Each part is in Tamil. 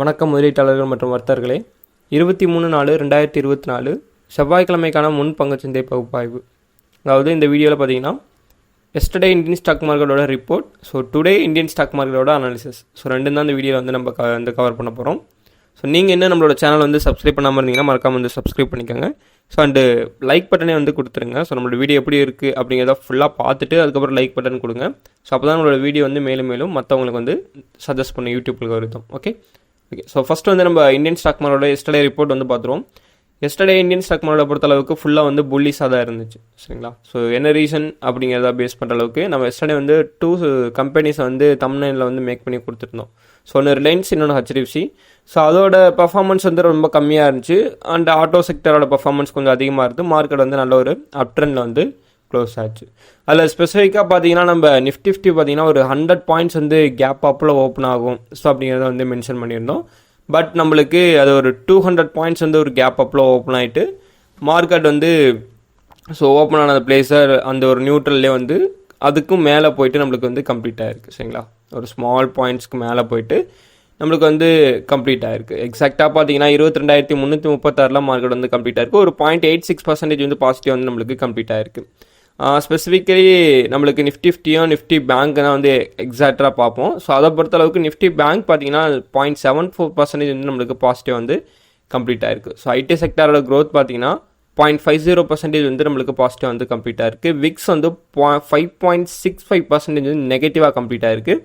வணக்கம் முதலீட்டாளர்கள் மற்றும் வர்த்தகர்களே. இருபத்தி மூணு நாலு ரெண்டாயிரத்தி இருபத்தி நாலு செவ்வாய்க்கிழமைக்கான முன் பங்குச்சந்தை பகுப்பாய்வு. அதாவது இந்த வீடியோவில் பார்த்தீங்கன்னா எஸ்டர்டே இந்தியன் ஸ்டாக் மார்க்கெட்டோட report so today Indian stock மார்க்கெட்டோட அனாலிசிஸ் ஸோ ரெண்டும் தான் இந்த வீடியோவில் வந்து நம்ம க வந்து கவர் பண்ண போகிறோம் ஸோ நீங்கள் என்ன நம்மளோட சேனல் வந்து சப்ஸ்கிரைப் பண்ணாமல் இருந்தீங்கன்னா மறக்காம வந்து சப்ஸ்கிரைப் பண்ணிக்கோங்க. ஸோ அண்டு லைக் பட்டனே வந்து கொடுத்துருங்க. ஸோ நம்மளோட வீடியோ எப்படி இருக்குது அப்படிங்கிறத ஃபுல்லாக பார்த்துட்டு அதுக்கப்புறம் லைக் பட்டன் கொடுங்க. ஸோ அப்போ தான் நம்மளோட வீடியோ வந்து மேலும் மேலும் மற்றவங்களுக்கு வந்து சஜஸ்ட் பண்ண யூடியூப்பில் வருதும் ஓகே ஓகே ஸோ ஃபஸ்ட்டு வந்து நம்ம இந்தியன் ஸ்டாக் மார்க்கெட்டோட எஸ்டர்டே ரிப்போர்ட் வந்து பார்த்துருவோம். எஸ்டர்டே இந்தியன் ஸ்டாக் மார்க்கெட்டை பொறுத்த அளவுக்கு ஃபுல்லாக வந்து புல்லிஸாக தான் இருந்துச்சு. சரிங்களா? ஸோ என்ன ரீசன் அப்படிங்கிறத பேஸ் பண்ணுற அளவுக்கு நம்ம எஸ்டர்டே வந்து டூ கம்பெனிஸை வந்து தமிழ்நாட்டில் வந்து மேக் பண்ணி கொடுத்துருந்தோம். ஸோ ஒன்று ரிலையன்ஸ் இன்னொன்று ஹெச்டிஎஃப்சி ஸோ அதோட பர்ஃபார்மன்ஸ் வந்து ரொம்ப கம்மியாக இருந்துச்சு. அண்ட் ஆட்டோ செக்டரோட பர்ஃபார்மன்ஸ் கொஞ்சம் அதிகமாக இருந்து மார்க்கெட் வந்து நல்ல ஒரு அப் ட்ரெண்டில் வந்து க்ளோஸ் ஆச்சு. அதில் ஸ்பெசிஃபிக்காக பார்த்தீங்கன்னா நம்ம நிஃப்டி ஃபிஃப்டி பார்த்தீங்கன்னா ஒரு ஹண்ட்ரட் பாயிண்ட்ஸ் வந்து கேப் அப்பில் ஓப்பன் ஆகும். ஸோ அப்படிங்கிறத வந்து மென்ஷன் பண்ணியிருந்தோம். பட் நம்மளுக்கு அது ஒரு டூ ஹண்ட்ரட் பாயிண்ட்ஸ் வந்து ஒரு கேப் அப்பில் ஓப்பன் ஆகிட்டு மார்க்கெட் வந்து ஸோ ஓப்பன் ஆன பிளேஸை அந்த ஒரு நியூட்ரல்லே வந்து அதுக்கும் மேலே போயிட்டு நம்மளுக்கு வந்து கம்ப்ளீட் ஆகிருக்கு சரிங்களா? ஒரு ஸ்மால் பாயிண்ட்ஸ்க்கு மேலே போயிட்டு நம்மளுக்கு வந்து கம்ப்ளீட் ஆயிருக்கு. எக்ஸாக்டாக பார்த்தீங்கன்னா இருபத்தி ரெண்டாயிரத்தி முந்நூற்றி முப்பத்தாறில் மார்க்கெட் வந்து கம்ப்ளீட் ஆயிருக்கு. ஒரு பாயிண்ட் எயிட் சிக்ஸ் பர்சன்டேஜ் வந்து பாசிட்டிவ் வந்து நம்மளுக்கு கம்ப்ளீட் ஆயிருக்கு. ஸ்பெசிஃபிக்கலி நம்மளுக்கு நிஃப்டி ஃபிஃப்டியும் நிஃப்டி பேங்க் தான் வந்து எக்ஸாக்டாக பார்ப்போம். ஸோ அதை பொறுத்த அளவுக்கு நிஃப்டி பேங்க் பார்த்தீங்கன்னா பாயிண்ட் செவன் ஃபோர் பர்சன்டேஜ் வந்து நம்மளுக்கு பாசிட்டிவ் வந்து கம்ப்ளீட் ஆயிருக்கு. ஸோ ஐடி செக்டரோட க்ரோத் பார்த்தீங்கன்னா பாயிண்ட் ஃபைவ் ஜீரோ பர்சன்டேஜ் வந்து நம்மளுக்கு பாசிட்டிவ் வந்து கம்ப்ளீட் ஆயிருக்கு. விக்ஸ் வந்து five point six five percentage வந்து நெகட்டிவாக கம்ப்ளீட் ஆயிருக்கு.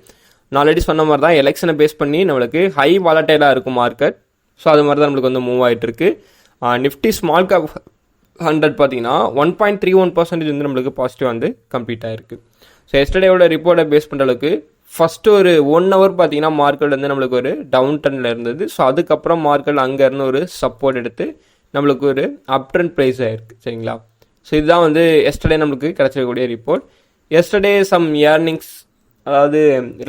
நான் ஆல்ரெடி சொன்ன மாதிரி தான் எலெக்ஷனை பேஸ் பண்ணி நம்மளுக்கு ஹை வாலட்டைலாக இருக்கும் மார்க்கெட் ஸோ அது மாதிரி தான் நம்மளுக்கு வந்து மூவ் ஆகிட்டு இருக்கு. நிஃப்டி ஸ்மால் கேப் ஹண்ட்ரட் பார்த்தீங்கன்னா one point three one percentage வந்து நம்மளுக்கு பாசிட்டிவ் வந்து கம்ப்ளீட் ஆயிருக்கு. ஸோ எஸ்டர்டேவோட ரிப்போர்ட்டை பேஸ் பண்ணுற அளவுக்கு ஃபஸ்ட்டு ஒரு ஒன் ஹவர் பார்த்தீங்கன்னா மார்க்கெட் வந்து நம்மளுக்கு ஒரு டவுன் டர்னில் இருந்தது. ஸோ அதுக்கப்புறம் மார்க்கெட் அங்கேருந்து ஒரு சப்போர்ட் எடுத்து நம்மளுக்கு ஒரு அப் ட்ரெண்ட் ப்ரைஸ் ஆயிருக்கு. சரிங்களா? ஸோ இதுதான் வந்து எஸ்டர்டே நம்மளுக்கு கிடச்சிருக்கக்கூடிய ரிப்போர்ட் எஸ்டர்டே சம் ஏர்னிங்ஸ் அதாவது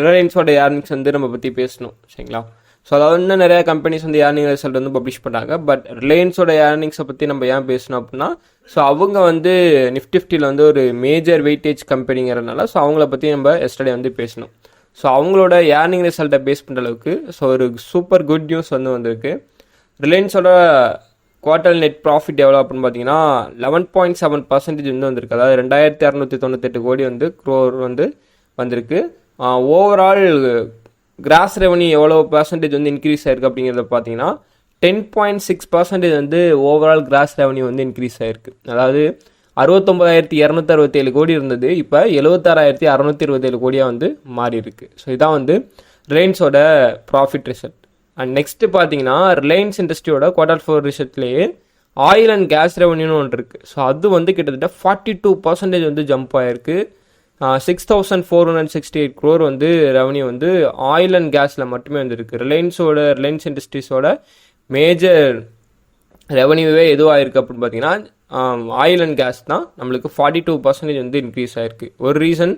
ரிலையன்ஸோட ஏர்னிங்ஸ் வந்து நம்ம பற்றி பேசணும். சரிங்களா? ஸோ அதாவது இன்னும் நிறையா கம்பெனிஸ் வந்து ஏர்னிங் ரிசல்ட் வந்து பப்ளிஷ் பண்ணாங்க பட் ரிலையன்ஸோட ஏர்னிங்ஸை பற்றி நம்ம ஏன் பேசணும் அப்படின்னா ஸோ அவங்க வந்து நிஃப்டி ஃபிஃப்டியில் வந்து ஒரு மேஜர் வெயிட்டேஜ் கம்பெனிங்கிறதுனால ஸோ அவங்கள பற்றி நம்ம எஸ்டர்டே வந்து பேசணும். ஸோ அவங்களோட ஏர்னிங் ரிசல்ட்டை பேஸ் பண்ணுற அளவுக்கு ஸோ ஒரு சூப்பர் குட் நியூஸ் வந்து வந்திருக்கு. ரிலையன்ஸோட குவார்டர் நெட் ப்ராஃபிட் எவ்வளோ அப்படின்னு பார்த்தீங்கன்னா லெவன் பாயிண்ட் செவன் பர்சன்டேஜ் வந்து வந்திருக்கு. அதாவது ரெண்டாயிரத்தி அறநூற்றி தொண்ணூத்தெட்டு கோடி வந்து க்ரோர் வந்து வந்திருக்கு. ஓவரால் கிராஸ் ரெவன்யூ எவ்வளோ பர்சன்டேஜ் வந்து இன்க்ரீஸ் ஆயிருக்கு அப்படிங்கிறத பார்த்தீங்கன்னா டென் பாயிண்ட் சிக்ஸ் பர்சன்டேஜ் வந்து ஓவரால் கிராஸ் ரெவன்யூ வந்து இன்க்ரீஸ் ஆயிருக்கு. அதாவது அறுபத்தொம்பதாயிரத்தி இரநூத்தி அறுபத்தேழு கோடி இருந்தது. இப்போ எழுபத்தாறாயிரத்தி அறநூற்றி இருபத்தேழு கோடியாக வந்து மாறி இருக்கு ஸோ இதான் வந்து ரிலையன்ஸோட ப்ராஃபிட் ரிசல்ட் அண்ட் நெக்ஸ்ட் பார்த்தீங்கன்னா ரிலையன்ஸ் இண்டஸ்ட்ரியோட குவார்டர் ஃபோர் ரிசல்ட்லேயே ஆயில் அண்ட் கேஸ் ரெவன்யூன்னு ஒன்று இருக்குது ஸோ அது வந்து கிட்டத்தட்ட ஃபார்ட்டி டூ பர்சன்டேஜ் வந்து ஜம்ப் ஆயிருக்கு. Six thousand four hundred sixty eight crore வந்து ரெவன்யூ வந்து ஆயில் அண்ட் கேஸில் மட்டுமே வந்துருக்கு. ரிலையன்ஸோட ரிலையன்ஸ் இண்டஸ்ட்ரீஸோட மேஜர் ரெவன்யூவே எதுவாக இருக்குது அப்படின்னு பார்த்தீங்கன்னா ஆயில் அண்ட் கேஸ் தான். நம்மளுக்கு ஃபார்ட்டி டூ பர்சன்டேஜ் வந்து இன்க்ரீஸ் ஆயிருக்கு. ஒரு ரீசன்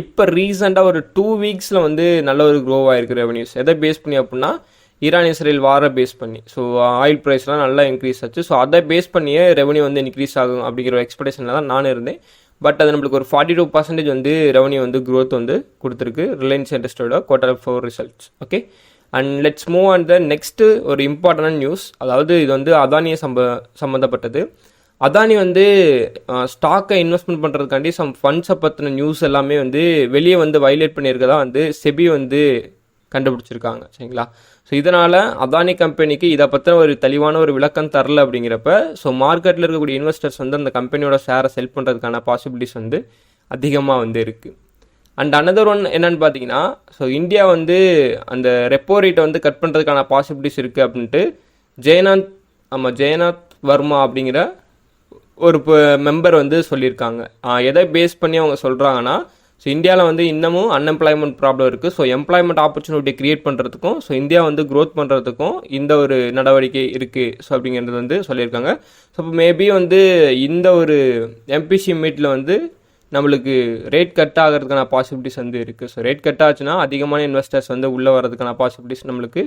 இப்போ ரீசெண்டாக ஒரு டூ வீக்ஸில் வந்து நல்ல ஒரு க்ரோ ஆயிருக்கு ரெவன்யூஸ் எதை பேஸ் பண்ணி அப்படின்னா ஈரான் இஸ்ரேல் வாரை பேஸ் பண்ணி. ஸோ ஆயில் ப்ரைஸ்லாம் நல்லா இன்க்ரீஸ் ஆச்சு. ஸோ அதை பேஸ் பண்ணியே ரெவன்யூ வந்து இன்க்ரீஸ் ஆகும் அப்படிங்கிற ஒரு எக்ஸ்பெக்டேஷனில் தான் நான் இருந்தேன். பட் அது நம்மளுக்கு ஒரு ஃபார்ட்டி டூ பர்சன்டேஜ் வந்து ரெவன்யூ வந்து க்ரோத் வந்து கொடுத்துருக்கு Reliance இண்டஸ்ட்ரியோட quarter four results okay and let's move on the next ஒரு இம்பார்ட்டன்ட் நியூஸ் அதாவது இது வந்து அதானியை சம்ப சம்மந்தப்பட்டது அதானி வந்து ஸ்டாக்கை இன்வெஸ்ட்மெண்ட் பண்ணுறதுக்காண்டி சம் ஃபண்ட்ஸை பற்றின நியூஸ் எல்லாமே வந்து வெளியே வந்து வைலேட் பண்ணியிருக்கதான் வந்து செபி வந்து கண்டுபிடிச்சிருக்காங்க. சரிங்களா? ஸோ இதனால் அதானி கம்பெனிக்கு இதை பற்றின ஒரு தெளிவான ஒரு விளக்கம் தரல அப்படிங்கிறப்ப ஸோ மார்க்கெட்டில் இருக்கக்கூடிய இன்வெஸ்டர்ஸ் வந்து அந்த கம்பெனியோட ஷேரை செல் பண்ணுறதுக்கான பாசிபிலிட்டிஸ் வந்து அதிகமாக வந்து இருக்குது அண்ட் அனதர் ஒன் என்னன்னு பார்த்தீங்கன்னா ஸோ இந்தியா வந்து அந்த ரெப்போ ரேட்டை வந்து கட் பண்ணுறதுக்கான பாசிபிலிட்டிஸ் இருக்குது அப்படின்ட்டு ஜெயநாத் ஆமாம் ஜெயநாத் வர்மா அப்படிங்கிற ஒரு மெம்பர் வந்து சொல்லியிருக்காங்க. எதை பேஸ் பண்ணி அவங்க சொல்கிறாங்கன்னா ஸோ இந்தியாவில் வந்து இன்னமும் அன்எம்ப்ளாய்மெண்ட் ப்ராப்ளம் இருக்குது ஸோ எம்ப்ளாய்மெண்ட் ஆப்பர்ச்சுனிட்டி க்ரியேட் பண்ணுறதுக்கும் ஸோ இந்தியா வந்து க்ரோத் பண்ணுறதுக்கும் இந்த ஒரு நடவடிக்கை இருக்குது ஸோ அப்படிங்கிறது வந்து சொல்லியிருக்காங்க. ஸோ இப்போ மேபி வந்து இந்த ஒரு எம்பிசி மீட்டில் வந்து நம்மளுக்கு ரேட் கட் ஆகிறதுக்கான பாசிபிலிட்டிஸ் வந்து இருக்குது ஸோ ரேட் கட் ஆச்சுன்னா அதிகமான இன்வெஸ்டர்ஸ் வந்து உள்ளே வர்றதுக்கான பாசிபிலிட்டிஸ் நம்மளுக்கு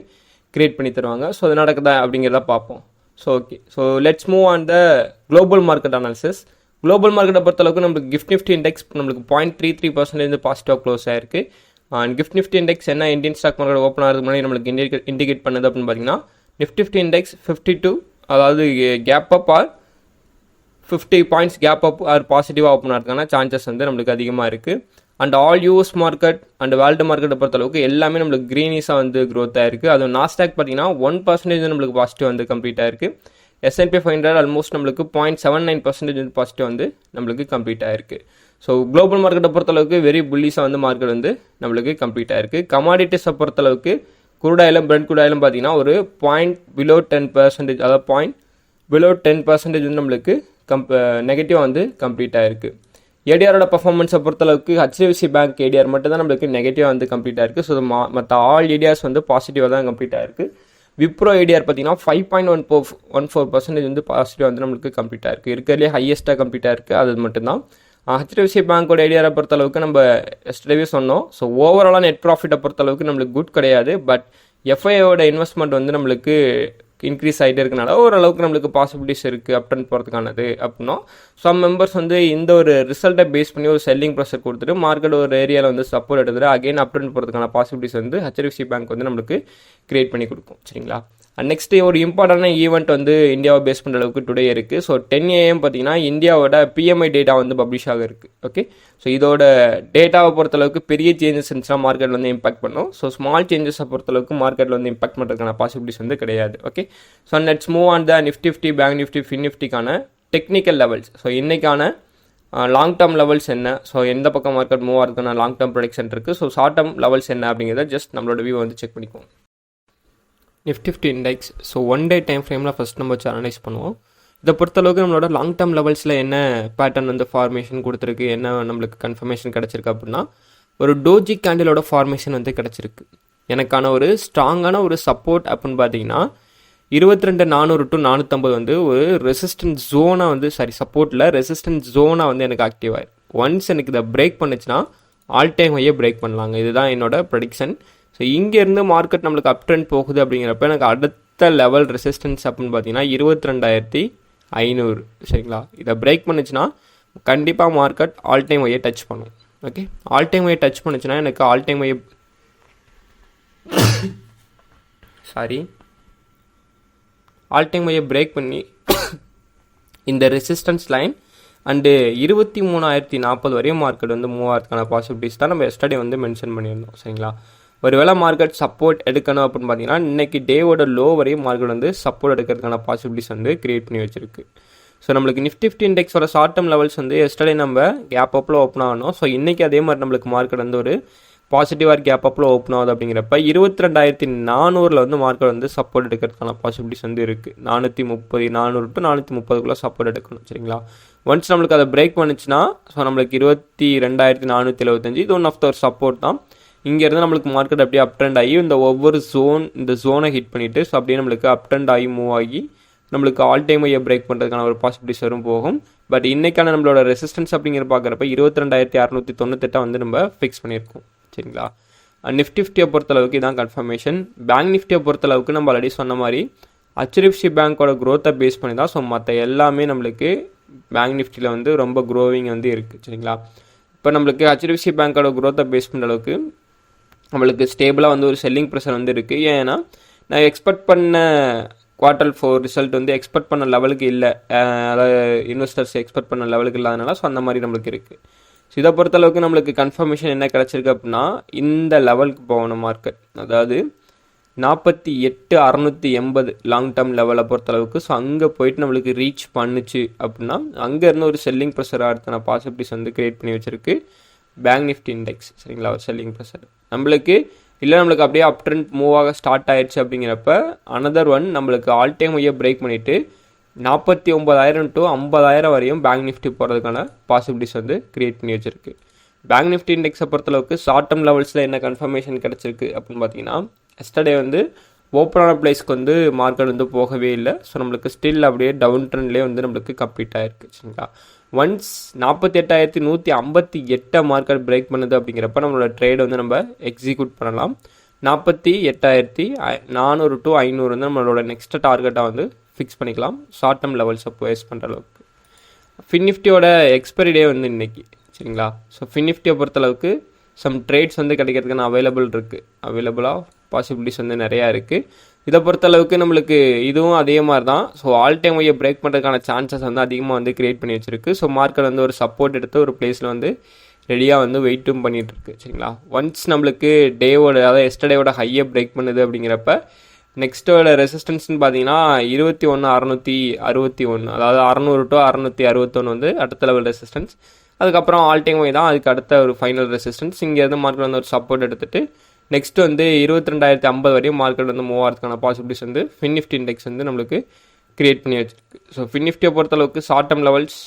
க்ரியேட் பண்ணி தருவாங்க. ஸோ அது நடக்குதா அப்படிங்கிறத பார்ப்போம். So okay so let's move on the global market analysis global மார்க்கெட்டை பொறுத்தளவுக்கு நம்மளுக்கு கிஃப்ட் நிஃப்டி இண்டெக்ஸ் நம்மளுக்கு பாயிண்ட் த்ரீ த்ரீ பர்சன்டேஜ் பாசிட்டிவாக க்ளோஸ் ஆயிருக்கு. கிஃப்ட் நிஃப்டி இண்டெக்ஸ் என்ன இந்தியன் ஸ்டாக் மார்க்கெட் ஓப்பன் ஆகிறதுக்கு முன்னாடி நம்மளுக்கு இண்டிகேட் இண்டிகேட் பண்ணுது அப்படின்னு பார்த்தீங்கன்னா Nifty fifty index fifty two அதாவது gap up or fifty points gap up or பாசிட்டிவாக ஓப்பன் ஆகிறதுக்கான சான்சஸ் வந்து நம்மளுக்கு அதிகமாக இருக்குது and all US market and world மார்க்கெட்டை பொறுத்தளவுக்கு எல்லாமே நம்மளுக்கு க்ரீனிஸாக வந்து க்ரோத் ஆயிருக்கு. அதுவும் நாஸ்டாக் பார்த்தீங்கன்னா ஒன் பர்சன்டேஜ் நம்மளுக்கு பாசிட்டிவ் வந்து கம்ப்ளீட் ஆயிருக்கு. எஸ்என்பி ஃபைவ் ஹண்ட்ரட் ஆல்மோஸ்ட் நம்மளுக்கு பாயிண்ட் செவன் நைன் பர்சன்டேஜ் வந்து பாசிட்டிவ் வந்து நம்மளுக்கு கம்ப்ளீட் ஆயிருக்கு. ஸோ குளோபல் மார்க்கெட்டை பொறுத்தளவுக்கு வெரி புல்லிஸாக வந்து மார்க்கெட் வந்து நம்மளுக்கு கம்ப்ளீட் ஆயிருக்கு. கமாடிட்டிஸை பொறுத்தளவுக்கு குருடாயிலும் பிரெண்ட் குருடாயிலும் பார்த்தீங்கன்னா ஒரு பாயிண்ட் பிலோ டென் பர்சன்டேஜ் அதாவது பாயிண்ட் பிலோ டென் பர்சன்டேஜ் வந்து நம்மளுக்கு கம்ப் நெகட்டிவாக வந்து கம்ப்ளீட் ஆயிருக்கு. ஏடிஆரோட பர்ஃபார்மன்ஸை பொறுத்தளவுக்கு ஹெச்டிஎஃப்சி பேங்க் ஏடிஆர் மட்டும் தான் நம்மளுக்கு நெகட்டிவாக வந்து கம்ப்ளீட் ஆயிருக்கு. ஸோ மற்ற ஆல் ஏடிஆர்ஸ் வந்து பாசிட்டிவாக தான் கம்ப்ளீட் ஆயிருக்கு. விப்ரோ ஐடிஆர் பார்த்தீங்கன்னா five point one four one four percentage வந்து பாசிட்டிவ் வந்து நம்மளுக்கு கம்ப்ளீட்டாக இருக்குது இருக்கிறதுலே ஹையஸ்ட்டாக கம்ப்ளீட்டாக இருக்குது அது மட்டும்தான். ஹெச்டிஎஃப்சி பேங்க்கோட பொறுத்த பொறுத்தளவுக்கு நம்ம எஸ்டேவே சொன்னோம். ஸோ ஓவராலாக நெட் ப்ராஃபிட்டை பொறுத்தளவுக்கு நம்மளுக்கு குட் கிடையாது. பட் எஃப்ஐயோட இன்வெஸ்ட்மெண்ட் வந்து நம்மளுக்கு இன்க்ரீஸ் ஆகிட்டே இருக்கனால ஓரளவுக்கு நம்மளுக்கு பாசிபிலிட்டிஸ் இருக்குது அப்டன் போகிறதுக்கானது அப்படின்னா சம் மெம்பர்ஸ் வந்து இந்த ஒரு ரிசல்ட்டை பேஸ் பண்ணி ஒரு செல்லிங் ப்ரெஷர் கொடுத்துட்டு மார்க்கெட் ஒரு ஏரியாவில் வந்து சப்போர்ட் எடுத்துகிட்டு அகைன் அப்டன் போகிறதுக்கான பாசிபிலிட்டிஸ் வந்து ஹெச்டிஎஃப்சி பேங்க் வந்து நம்மளுக்கு க்ரியேட் பண்ணி கொடுக்கும். சரிங்களா? நெக்ஸ்ட் ஒரு இம்பார்ட்டண்டான ஈவெண்ட் வந்து இந்தியாவை பேஸ் பண்ணுற அளவுக்கு டுடே இருக்குது ஸோ டென் ஏஎம் பார்த்தீங்கன்னா இந்தியாவோட பிஎம்ஐ டேட்டா வந்து பப்ளிஷ் ஆக இருக்குது ஓகே ஸோ இதோட டேட்டாவை பொறுத்தளவுக்கு பெரிய சேஞ்சஸ் இருந்துச்சுன்னா மார்க்கெட் வந்து இம்பாக்ட் பண்ணும். ஸோ ஸ்மால் சேஞ்சஸை பொறுத்தளவுக்கு மார்க்கெட்டில் வந்து இம்பாக்ட் பண்ணுறதுக்கான பாசிபிலிட்டிஸ் வந்து கிடையாது okay so let's move on the Nifty fifty bank Nifty fin நிஃப்டிக்கான technical levels so இன்றைக்கான லாங் டேர்ம் லெவல்ஸ் என்ன? ஸோ எந்த பக்கம் மார்க்கெட் மூவ் ஆகுதுன்னா லாங் டேர்ம் ப்ரொடக்ஷன் இருக்குது ஸோ ஷார்ட் டேர்ம் லெவல்ஸ் என்ன அப்படிங்கிறத ஜஸ்ட் நம்மளோட வியூ வந்து செக் பண்ணிக்குவோம். Nifty fifty index so one day time ஃப்ரேமில் ஃபஸ்ட் நம்ம வச்சு அனலைஸ் பண்ணுவோம். இதை பொறுத்தளவுக்கு நம்மளோட லாங் டேர்ம் லெவல்ஸில் என்ன பேட்டர்ன் வந்து ஃபார்மேஷன் கொடுத்துருக்கு என்ன நம்மளுக்கு கன்ஃபர்மேஷன் கிடச்சிருக்கு அப்படின்னா ஒரு டோஜி கேண்டிலோட ஃபார்மேஷன் வந்து கிடச்சிருக்கு. எனக்கான ஒரு ஸ்ட்ராங்கான ஒரு சப்போர்ட் அப்படின்னு பார்த்தீங்கன்னா இருபத்தி ரெண்டு நானூறு டு நானூற்றம்பது வந்து ஒரு ரெசிஸ்டன்ட் ஜோனாக வந்து சாரி சப்போர்ட்டில் ரெசிஸ்டன்ட் ஜோனாக வந்து எனக்கு ஆக்டிவ் ஆயிருக்கு ஒன்ஸ் எனக்கு இதை பிரேக் பண்ணுச்சுன்னா ஆல் டைம் ஹையே பிரேக் பண்ணலாங்க. இதுதான் என்னோட ப்ரடிக்ஷன் ஸோ இங்கேருந்து மார்க்கெட் நம்மளுக்கு அப் ட்ரெண்ட் போகுது அப்படிங்கிறப்ப எனக்கு அடுத்த லெவல் ரெசிஸ்டன்ஸ் அப்படின்னு பார்த்தீங்கன்னா இருபத்தி ரெண்டாயிரத்தி ஐநூறு சரிங்களா? இதை பிரேக் பண்ணுச்சுன்னா கண்டிப்பாக மார்க்கெட் ஆல் டைம் ஒய்யை டச் பண்ணும். ஓகே ஆல் டைம் ஒய்யை டச் பண்ணுச்சுன்னா எனக்கு ஆல் டைம் ஒய்யை சாரி ஆல் டைம் ஒய்யை பிரேக் பண்ணி இந்த ரெசிஸ்டன்ஸ் லைன் அண்டு இருபத்தி மூணாயிரத்தி நாற்பது வரையும் மார்க்கெட் வந்து மூவாயிரத்துக்கான பாசிபிலிட்டிஸ் தான் நம்ம எஸ்டர்டே வந்து மென்ஷன் பண்ணியிருந்தோம் சரிங்களா? ஒருவேளை மார்க்கெட் சப்போர்ட் எடுக்கணும் அப்படின்னு பார்த்தீங்கன்னா இன்றைக்கி டேவோட லோ வரையும் மார்க்கெட் வந்து சப்போர்ட் எடுக்கிறதுக்கான பாசிபிலிட்டிஸ் வந்து கிரியேட் பண்ணி வச்சிருக்கு. ஸோ நம்மளுக்கு நிஃப்டி ஃபிஃப்டி இண்டெக்ஸோட ஷார்ட் டேர்ம் லெவல்ஸ் வந்து எஸ்டர்டே நம்ம கேப் அப்பில் ஓப்பன் ஆகணும் ஸோ இன்றைக்கி அதே மாதிரி நம்மளுக்கு மார்க்கெட் வந்து ஒரு பாசிட்டிவாக கேப் அப்பில் ஓப்பன் ஆகுது அப்படிங்கிறப்ப இருபத்தி ரெண்டாயிரத்தி நானூறில் வந்து மார்க்கெட் வந்து சப்போர்ட் எடுக்கிறதுக்கான பாசிபிலிட்டிஸ் வந்து இருக்குது நானூற்றி முப்பது நானூறு டு நானூற்றி முப்பதுக்குள்ளே சப்போர்ட் எடுக்கணும் சரிங்களா? ஒன்ஸ் நம்மளுக்கு அதை பிரேக் பண்ணுச்சுன்னா ஸோ நம்மளுக்கு இருபத்தி ரெண்டாயிரத்தி நானூற்றி எழுபத்தஞ்சு இது ஒன் ஆஃப் த ஒரு சப்போர்ட் தான். இங்கேருந்து நம்மளுக்கு மார்க்கெட் அப்படியே அப் ட்ரெண்ட் ஆகி இந்த ஒவ்வொரு ஜோன் இந்த ஜோனை ஹிட் பண்ணிவிட்டு ஸோ அப்படியே நம்மளுக்கு அப் ட்ரெண்ட் ஆகி மூவ் ஆகி நம்மளுக்கு ஆல் டைம் ஐயை பிரேக் பண்ணுறதுக்கான ஒரு பாசிபிலிட்டிஸ் வரும் போகும். பட் இன்றைக்கான நம்மளோட ரெசிஸ்டன்ஸ் அப்படிங்கிற பார்க்குறப்ப இருபத்தி ரெண்டாயிரத்தி அறநூற்றி தொண்ணூத்தெட்டாக வந்து நம்ம ஃபிக்ஸ் பண்ணியிருக்கோம். சரிங்களா? நிஃப்டி ஃபிஃப்டியை பொறுத்தளவுக்கு இதான் கன்ஃபர்மேஷன் பேங்க் நிஃப்டியை பொறுத்தளவுக்கு நம்ம ஆல்ரெடி சொன்ன மாதிரி ஹெச்டிஎஃப்சி பேங்க்கோட க்ரோத்தை பேஸ் பண்ணி தான் ஸோ மற்ற எல்லாமே நம்மளுக்கு பேங்க் நிஃப்டியில் வந்து ரொம்ப க்ரோவிங் வந்து இருக்குது சரிங்களா? இப்போ நம்மளுக்கு ஹெச்டிஎஃப்சி பேங்க்கோட க்ரோத்தை பேஸ் பண்ணுற அளவுக்கு நம்மளுக்கு ஸ்டேபிளாக வந்து ஒரு செல்லிங் ப்ரெஷர் வந்து இருக்குது ஏன்னா நான் எக்ஸ்பெக்ட் பண்ண குவார்ட்டர் ஃபோர் ரிசல்ட் வந்து எக்ஸ்பெக்ட் பண்ண லெவலுக்கு இல்லை. அதாவது இன்வெஸ்டர்ஸ் எக்ஸ்பெக்ட் பண்ண லெவலுக்கு இல்லாதனால ஸோ அந்த மாதிரி நம்மளுக்கு இருக்குது ஸோ இதை பொறுத்தளவுக்கு நம்மளுக்கு கன்ஃபர்மேஷன் என்ன கிடச்சிருக்கு அப்படின்னா இந்த லெவலுக்கு போகணும் மார்க்கெட் அதாவது நாற்பத்தி எட்டு அறநூற்றி எண்பது லாங் டேர்ம் லெவலை பொறுத்தளவுக்கு ஸோ அங்கே போயிட்டு நம்மளுக்கு ரீச் பண்ணுச்சு அப்படின்னா அங்கேருந்து ஒரு செல்லிங் ப்ரெஷர் நான் பாசிபிலிட்டிஸ் வந்து க்ரியேட் பண்ணி வச்சிருக்கு. பேங்க் நிஃப்டி இண்டெக்ஸ் சரிங்களா? ஒரு செல்லிங் ப்ரெஷர் நம்மளுக்கு இல்லை நம்மளுக்கு அப்படியே அப் ட்ரெண்ட் மூவ் ஆக ஸ்டார்ட் ஆயிடுச்சு அப்படிங்கிறப்ப அனதர் ஒன் நம்மளுக்கு ஆல் டைம் ஐயா பிரேக் பண்ணிவிட்டு நாற்பத்தி ஒம்பதாயிரம் டு ஐம்பதாயிரம் வரையும் பேங்க் நிஃப்டி போகிறதுக்கான பாசிபிலிட்டிஸ் வந்து க்ரியேட் பண்ணி வச்சிருக்கு. பேங்க் நிஃப்டி இண்டெக்ஸை பொறுத்தளவுக்கு ஷார்ட் டேர்ம் லெவல்ஸில் என்ன கன்ஃபர்மேஷன் கிடச்சிருக்கு அப்படின்னு பார்த்தீங்கன்னா எஸ்டர்டே வந்து ஓப்பனான பிளேஸ்க்கு வந்து மார்க்கெட் வந்து போகவே இல்லை. ஸோ நம்மளுக்கு ஸ்டில் அப்படியே டவுன் ட்ரெண்ட்லேயே வந்து நம்மளுக்கு கம்ப்ளீட் ஆயிருக்கு சரிங்களா? ஒன்ஸ் நாற்பத்தி எட்டாயிரத்தி நூற்றி ஐம்பத்தி எட்டை மார்க்கெட் பிரேக் பண்ணுது அப்படிங்கிறப்ப நம்மளோட ட்ரேட் வந்து நம்ம எக்ஸிக்யூட் பண்ணலாம். நாற்பத்தி எட்டாயிரத்தி நானூறு டு ஐநூறு வந்து நம்மளோட நெக்ஸ்ட் டார்கெட்டாக வந்து ஃபிக்ஸ் பண்ணிக்கலாம். ஷார்ட் டேர்ம் லெவல்ஸை வேஸ்ட் பண்ணுற அளவுக்கு. ஃபின்னிஃப்டியோட எக்ஸ்பைரி டே வந்து இன்றைக்கி சரிங்களா? ஸோ ஃபின்னிஃப்டியை பொறுத்தளவுக்கு சம் ட்ரேட்ஸ் வந்து கிடைக்கிறதுக்கான அவைலபிள் இருக்குது அவைலபிளாக பாசிபிலிட்டிஸ் வந்து நிறையா இருக்குது இதை பொறுத்தளவுக்கு நம்மளுக்கு இதுவும் அதே மாதிரி தான் ஸோ ஆல் டைம் ஒய்யை பிரேக் பண்ணுறதுக்கான சான்சஸ் வந்து அதிகமாக வந்து கிரியேட் பண்ணி வச்சிருக்கு. ஸோ மார்க்கெட் வந்து ஒரு சப்போர்ட் எடுத்து ஒரு பிளேஸில் வந்து ரெடியாக வந்து வெயிட்டும் பண்ணிகிட்ருக்கு சரிங்களா? ஒன்ஸ் நம்மளுக்கு டேவோட அதாவது எஸ்டர்டேவோட ஹையை பிரேக் பண்ணுது அப்படிங்கிறப்ப நெக்ஸ்ட்டோட ரெசிஸ்டன்ஸ்னு பார்த்தீங்கன்னா இருபத்தி ஒன்று அறநூற்றி அறுபத்தி ஒன்று அதாவது அறநூறு டு அறநூற்றி அறுபத்தொன்று வந்து அடுத்த லெவல் ரெசிஸ்டன்ஸ் அதுக்கப்புறம் ஆல் டைம் ஒய் தான் அதுக்கு அடுத்த ஒரு ஃபைனல் ரெசிஸ்டன்ஸ் இங்கேருந்து மார்க்கெட் வந்து ஒரு சப்போர்ட் எடுத்துகிட்டு நெக்ஸ்ட் வந்து இருபத்தி ரெண்டாயிரத்தி ஐம்பது வரையும் மார்க்கெட் வந்து மூவ் ஆகிறதுக்கான பாசிபிலிட்டிஸ் வந்து ஃபின்னிஃப்டி இண்டெக்ஸ் வந்து நம்மளுக்கு கிரியேட் பண்ணி வச்சிருக்கு. ஸோ ஃபின்னிஃப்டியை பொறுத்தளவுக்கு ஷார்ட் டேர்ம் லெவல்ஸ்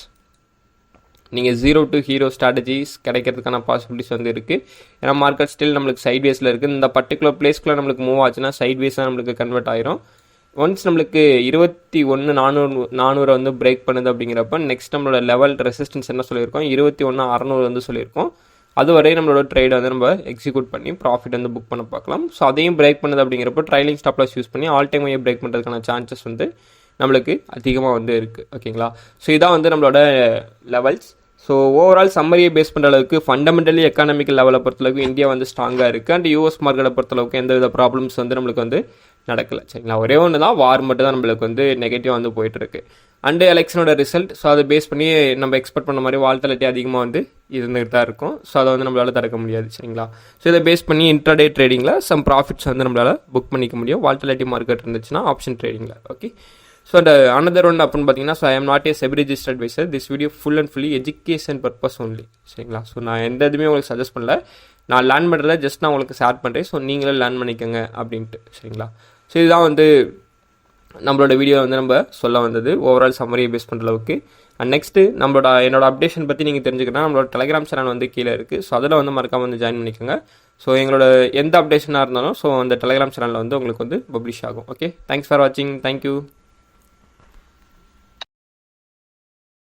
நீங்கள் ஜீரோ டு ஹீரோ ஸ்ட்ராட்டஜிஸ் கிடைக்கிறதுக்கான பாசிபிலிட்டிஸ் வந்து இருக்குது ஏன்னா மார்க்கெட் ஸ்டில் நம்மளுக்கு சைட் வேஸில் இருக்குது இந்த பர்டிகுலர் பிளேஸ்க்குள்ளே நம்மளுக்கு மூவ் ஆச்சுன்னா சைட்வேஸாக நம்மளுக்கு கன்வெர்ட் ஆயிரும். ஒன்ஸ் நம்மளுக்கு இருபத்தி ஒன்று நானூறு நானூறை வந்து பிரேக் பண்ணுது அப்படிங்கிறப்ப நெக்ஸ்ட் நம்மளோட லெவல் ரெசிஸ்டன்ஸ் என்ன சொல்லியிருக்கோம்? இருபத்தி ஒன்று அறநூறு வந்து சொல்லியிருக்கோம். அதுவரை நம்மளோட ட்ரேடை வந்து நம்ம எக்ஸிக்யூட் பண்ணி ப்ராஃபிட் வந்து புக் பண்ண பார்க்கலாம். ஸோ அதையும் பிரேக் பண்ணுது அப்படிங்கிறப்ப ட்ரைலிங் ஸ்டாப்லாஸ் யூஸ் பண்ணி ஆல் டைம் பிரேக் பண்ணுறதுக்கான சான்சஸ் வந்து நம்மளுக்கு அதிகமாக வந்து இருக்குது ஓகேங்களா ஸோ இதான் வந்து நம்மளோட லெவல்ஸ் ஸோ ஓவரால் சம்மரியை பேஸ் பண்ணுற அளவுக்கு ஃபண்டமெண்டலி எக்கானமிக்கல் லெவலை பொறுத்தளவுக்கு இந்தியா வந்து ஸ்ட்ராங்காக இருக்குது அண்ட் யூஎஸ் மார்க்கெட்டை பொறுத்தளவுக்கு எந்த வித ப்ராப்ளம்ஸ் வந்து நம்மளுக்கு வந்து நடக்கலை. சரிங்களா? ஒரே ஒன்று தான் வார் மட்டும் தான் நம்மளுக்கு வந்து நெகட்டிவாக வந்து போயிட்டுருக்கு அண்டு எலெக்ஷனோட ரிசல்ட் ஸோ அதை பேஸ் பண்ணி நம்ம எக்ஸ்பெக்ட் பண்ண மாதிரி வால்டலிட்டி அதிகமாக வந்து இருந்துகிட்டு தான் இருக்கும். ஸோ அதை வந்து நம்மளால் தடுக்க முடியாது சரிங்களா? ஸோ இதை பேஸ் பண்ணி இன்ட்ராடே ட்ரேடிங்கில் சம் ப்ராஃபிட்ஸ் வந்து நம்மளால் புக் பண்ணிக்க முடியும். வால்டலிட்டி மார்க்கெட் இருந்துச்சுன்னா ஆப்ஷன் ட்ரேடிங்கில் ஓகே ஸோ அந்த அனதர் ஒன் அப்படின்னு பார்த்தீங்கன்னா so I am not a SEBI registered advisor this video full and fully education purpose only சரிங்களா? ஸோ நான் எந்த இதுவுமே உங்களுக்கு சஜஸ்ட் பண்ணல. நான் லேர்ன் பண்ணுறத ஜஸ்ட் நான் உங்களுக்கு ஷேர் பண்ணுறேன் ஸோ நீங்களே லேர்ன் பண்ணிக்கோங்க அப்படின்ட்டு சரிங்களா? ஸோ இதுதான் வந்து நம்மளோட வீடியோ வந்து நம்ம சொல்ல வந்தது. ஓவரால் சம்மரியை பேஸ் பண்ணுற அளவுக்கு. அண்ட் நெக்ஸ்ட்டு நம்மளோட என்னோட அப்டேஷன் பற்றி நீங்கள் தெரிஞ்சுக்கணும் நம்மளோட டெலிகிராம் சேனல் வந்து கீழே இருக்குது ஸோ அதில் வந்து மறக்காமல் வந்து ஜாயின் பண்ணிக்கோங்க. ஸோ எங்களோட எந்த அப்டேஷனாக இருந்தாலும் ஸோ அந்த டெலிகிராம் சேனலில் வந்து உங்களுக்கு வந்து பப்ளிஷ் ஆகும். ஓகே தேங்க்ஸ் ஃபார் வாட்சிங் தேங்க்யூ